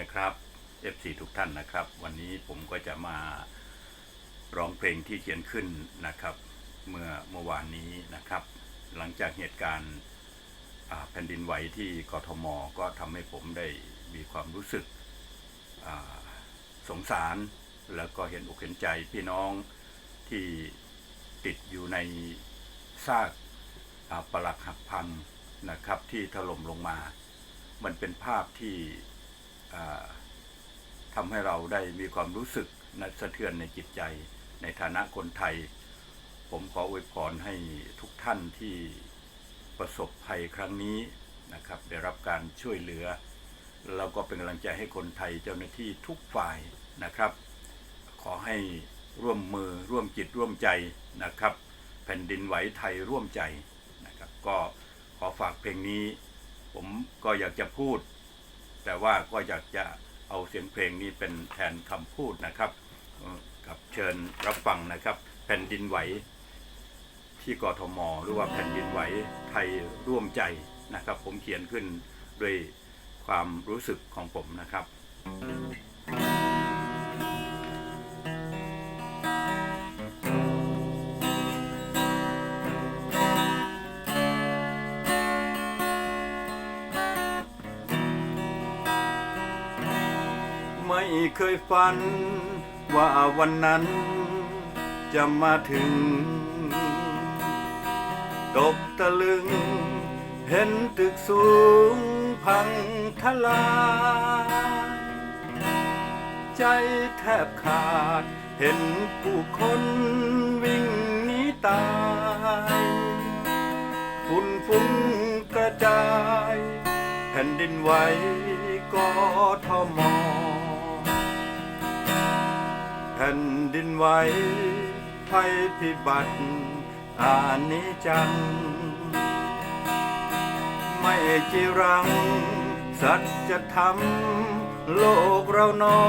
นะครับ FC ทุกท่านนะครับ วันนี้ผมก็จะมาร้องเพลงที่เขียนขึ้นนะครับ เมื่อเมื่อวานนี้นะครับ หลังจากเหตุการณ์แผ่นดินไหวที่กทมก็ทำให้ผมได้มีความรู้สึกสงสาร แล้วก็เห็นอกเห็นใจพี่น้องที่ติดอยู่ในซากปรักหักพังนะครับที่ถล่มลงมา มันเป็นภาพที่ อ่าทำให้เราได้มีความรู้สึกนะสะเทือนในจิตใจ ในฐานะคนไทย ผมขออวยพรให้ทุกท่านที่ประสบภัยครั้งนี้นะครับ ได้รับการช่วยเหลือ แล้วก็เป็นกำลังใจให้คนไทยเจ้าหน้าที่ทุกฝ่ายนะครับ ขอให้ร่วมมือร่วมจิตร่วมใจนะครับ แผ่นดินไหวไทยร่วมใจนะครับ ก็ขอฝากเพลงนี้ ผมก็อยากจะพูด แต่ว่าก็อยากจะเอาเสียงเพลงนี้เป็นแทนคำพูดนะครับกับเชิญรับฟังนะครับ แผ่นดินไหวที่กทมหรือว่าแผ่นดินไหวไทยร่วมใจนะครับ ผมเขียนขึ้นด้วยความรู้สึกของผมนะครับ ไม่เคยฝัน ว่าวันนั้นจะมาถึง ตกตะลึง เห็นตึกสูงพังทลายใจแทบขาด เห็นผู้คนวิ่งหนีตายฝุ่นฟุ้งกระจาย แผ่นดินไหวกทมแผ่นดินไหวภัยพิบัติอานิจัง ไม่จีรัง สัจธรรมโลกเราหนอ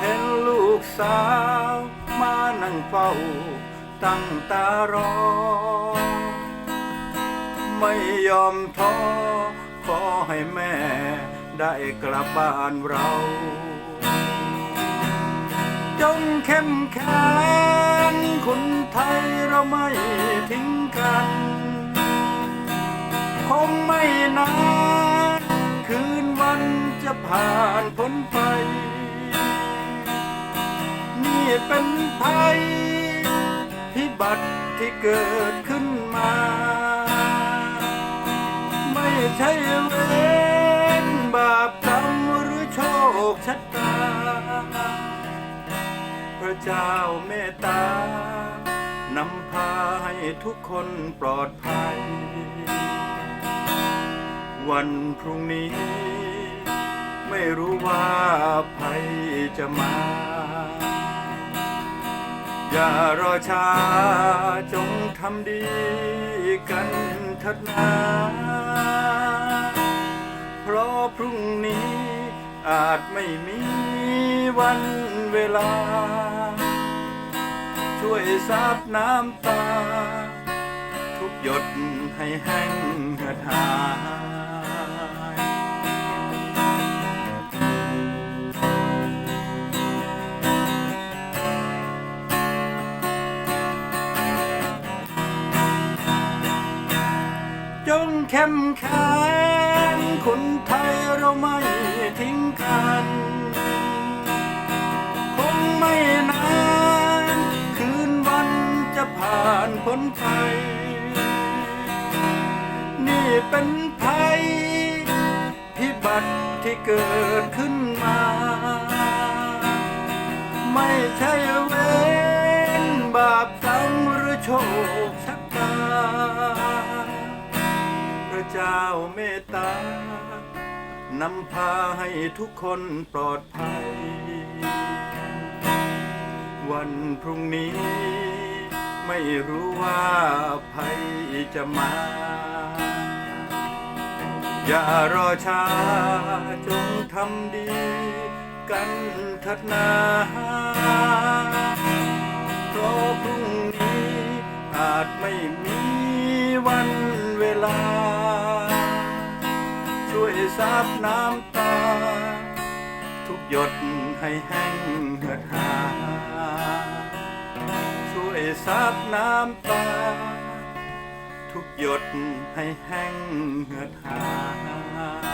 เห็นลูกสาวมานั่งเฝ้า ตั้งตารอ ไม่ยอมท้อขอให้แม่ได้กลับบ้านเรา งเข้มแข็งคนไทยเราไม่ทิ้งกัน คงไม่นานคืนวันจะผ่านพ้นไป นี่เป็นภัยพิบัติที่เกิดขึ้นมา ไม่ใช่เวรบาปกรรมหรือโชคชะตา เจ้าเมตตานำพาให้ทุกคนปลอดภัย วันพรุ่งนี้ ไม่รู้ว่าภัยจะมา อย่ารอช้าจงทำดีกันเถิดนาเพราะพรุ่งนี้อาจไม่มีวันเวลา วยซับน้ำตา ทุกหยดให้แห้งเหือดหายจงเข้มแข็งคนไทยเราไม่ทิ้งกัน คงไม่นานานพ้นไปนี่เป็นภัย พิบัติที่เกิดขึ้นมา ไม่ใช่เวรบาปกรรมหรือโชคชะตา พระเจ้าเมตตานำพาให้ทุกคนปลอดภัย วันพรุ่งนี้ ไม่รู้ว่าภัยจะมา อย่ารอช้าจงทำดี กันเถิดนาเพราะพรุ่งนี้อาจไม่มีวันเวลา ช่วยซับน้ำตา ทุกหยดให้แห้งเหือดหา วยซับน้ำตา ทุกหยดให้แห้งเหือดหา